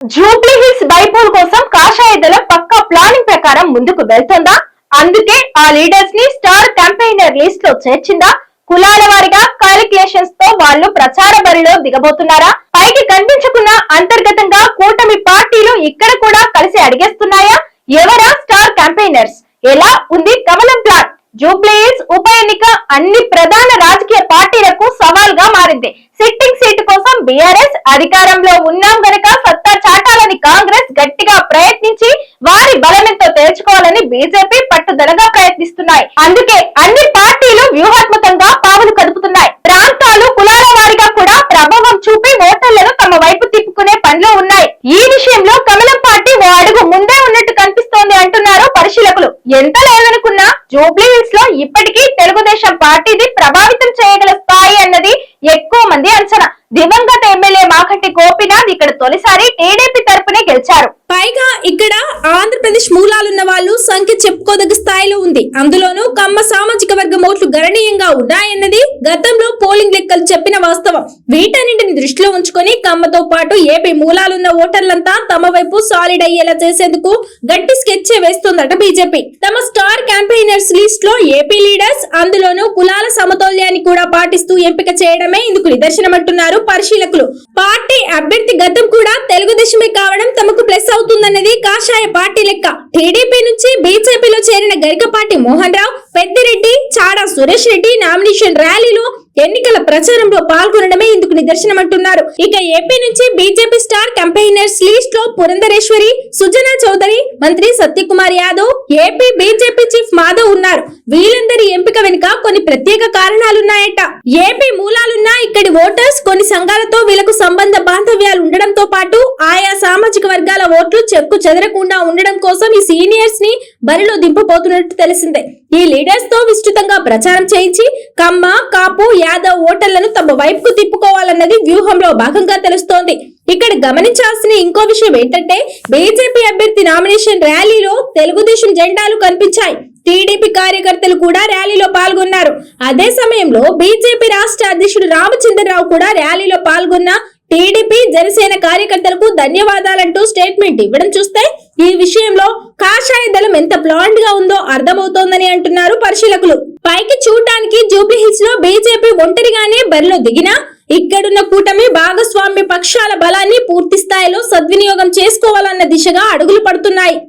Jubilee hills bypoll కోసం కాషాయ దళం పక్కా ప్లానింగ్ ప్రకారం ముందుకు వెళ్తుందా? అందుకే ఆ లీడర్స్ని స్టార్ క్యాంపెయినర్ లిస్ట్లో చేర్చిందా? కులాల వారిగా క్యాలిక్యులేషన్స్తో వాళ్ళు ప్రచార బరిలో దిగబోతున్నారా? పైకి కనిపించకున్న అంతర్గతంగా కూటమి పార్టీలు ఇక్కడ కూడా కలిసి అడిగేస్తున్నాయా? ఎవరా స్టార్ క్యాంపెయినర్స్? ఎలా ఉంది కమలం ప్లాన్ జూబ్లీహిల్స్ ఉప ఎన్నిక అన్ని ప్రధాన రాజకీయ పార్టీలకు సవాల్గా మారింది. సిట్టింగ్ సీటు కోసం బీఆర్ఎస్ అధికారంలో ఉన్నాం గనక సత్తా చాటాలని కాంగ్రెస్ గట్టిగా ప్రయత్నించి వారి బలమెంతో తేల్చుకోవాలని బీజేపీ పట్టుదలగా ప్రయత్నిస్తున్నాయి. అందుకే అన్ని పార్టీలు వ్యూహాత్మకంగా పావులు కదుపుతున్నాయి. ప్రాంతాలు కులాల వారిగా కూడా ప్రభావం చూపి ఓటర్లను తమ వైపు తిప్పుకునే పనిలో ఉన్నాయి. ఈ విషయంలో కమలం పార్టీ ఓ అడుగు ముందే ఉన్నట్టు కనిపిస్తోంది అంటున్నారు పరిశీలకులు. ఎంత లేదనుకున్నా జూబ్లీ హిల్స్లో ఇప్పటికీ తెలుగుదేశం పార్టీది ప్రభావితం ఎమ్మెల్యే కోపినాథ్ ఇక్కడ తొలిసారి టీడీపీ తరపునే గెలిచారు. పైగా ఇక్కడ ఆంధ్రప్రదేశ్ మూలాలున్న వాళ్ళు సంఖ్య చెప్పుకోదగ్గ స్థాయిలో ఉంది. అందులోనూ కమ్మ సామాజిక వర్గం ఓట్లు గణనీయంగా ఉన్నాయన్నది గతంలో పోలింగ్ లెక్కలు చెప్పిన వాస్తవం. వీటన్నింటిని దృష్టిలో ఉంచుకొని కమ్మతో పాటు ఏపీ మూలాలున్న ఓటర్లంతా తమ వైపు సాలిడ్ అయ్యేలా చేసేందుకు గట్టి స్కెచ్ వేస్తుందట బీజేపీ. తమ స్టార్ క్యాంపెయినర్స్ లిస్ట్లో ఏపీ లీడర్స్ అందులోనూ కులాల సమతౌల్యాన్ని కూడా పాటిస్తూ ఎంపిక చేయడమే ఇందుకు నిదర్శనమంటున్నారు పరిశీలకులు. పార్టీ అభ్యర్థి గతం కూడా తెలుగు తెలుగుదేశమే కావడం తమకు ప్లస్ అవుతుందన్నది కాషాయ పార్టీ లెక్క. టీడీపీ నుంచి బీజేపీలో చేరిన గరికపాటి మోహన్ రావు పెద్దిరెడ్డి చాడా సురేష్ రెడ్డి నామినేషన్ ర్యాలీలో ఎన్నికల ప్రచారంలో పాల్గొనడమే ఇందుకు నిదర్శనమంటున్నారు ఇక ఏపీ నుంచి బీజేపీ స్టార్ కంపెయినర్స్ లిస్ట్లో పురంధరేశ్వరి సుజనా చౌదరి మంత్రి Satyakumar Yadav AP BJP chief Madhav ఉన్నారు. వీళ్ళందరి ఎంపిక వెనుక కొన్ని ప్రత్యేక కారణాలున్నాయట. ఏపీ మూలాలు ఇక్కడి ఓటర్స్ కొన్ని సంఘాలతో వీళ్ళకు సంబంధ బాంధవ్యాలు ఉండడంతో పాటు ఆయా సామాజిక వర్గాల ఓట్లు చెక్కు చెదరకుండా ఉండడం కోసం ఈ సీనియర్స్ని బరిలో దింపబోతున్నట్టు తెలిసిందే. ఈ లీడర్స్తో విస్తృతంగా ప్రచారం చేయించి కమ్మ కాపు యాదవ్ ఓటర్లను తమ వైపుకు తిప్పుకోవాలన్నది వ్యూహంలో భాగంగా తెలుస్తోంది. ఇక్కడ గమనించాల్సిన ఇంకో విషయం ఏంటంటే బీజేపీ అభ్యర్థి నామినేషన్ ర్యాలీలో తెలుగుదేశం జెండాలు కనిపించాయి. టీడీపీ కార్యకర్తలు కూడా ర్యాలీలో పాల్గొన్నారు. అదే సమయంలో బీజేపీ రాష్ట్ర అధ్యక్షుడు రామచంద్రరావు కూడా ర్యాలీలో పాల్గొన్న టీడీపీ జనసేన కార్యకర్తలకు ధన్యవాదాలంటూ స్టేట్మెంట్ ఇవ్వడం చూస్తే ఈ విషయం కాషాయ దళం ఎంత ప్లాంట్గా ఉందో అర్థమవుతోందని అంటున్నారు పరిశీలకులు. పైకి చూడటానికి జూబ్లీ హిల్స్లో బీజేపీ ఒంటరిగానే బరిలో దిగినా ఇక్కడున్న కూటమి భాగస్వామ్య పక్షాల బలాన్ని పూర్తి స్థాయిలో సద్వినియోగం చేసుకోవాలన్న దిశగా అడుగులు పడుతున్నాయి.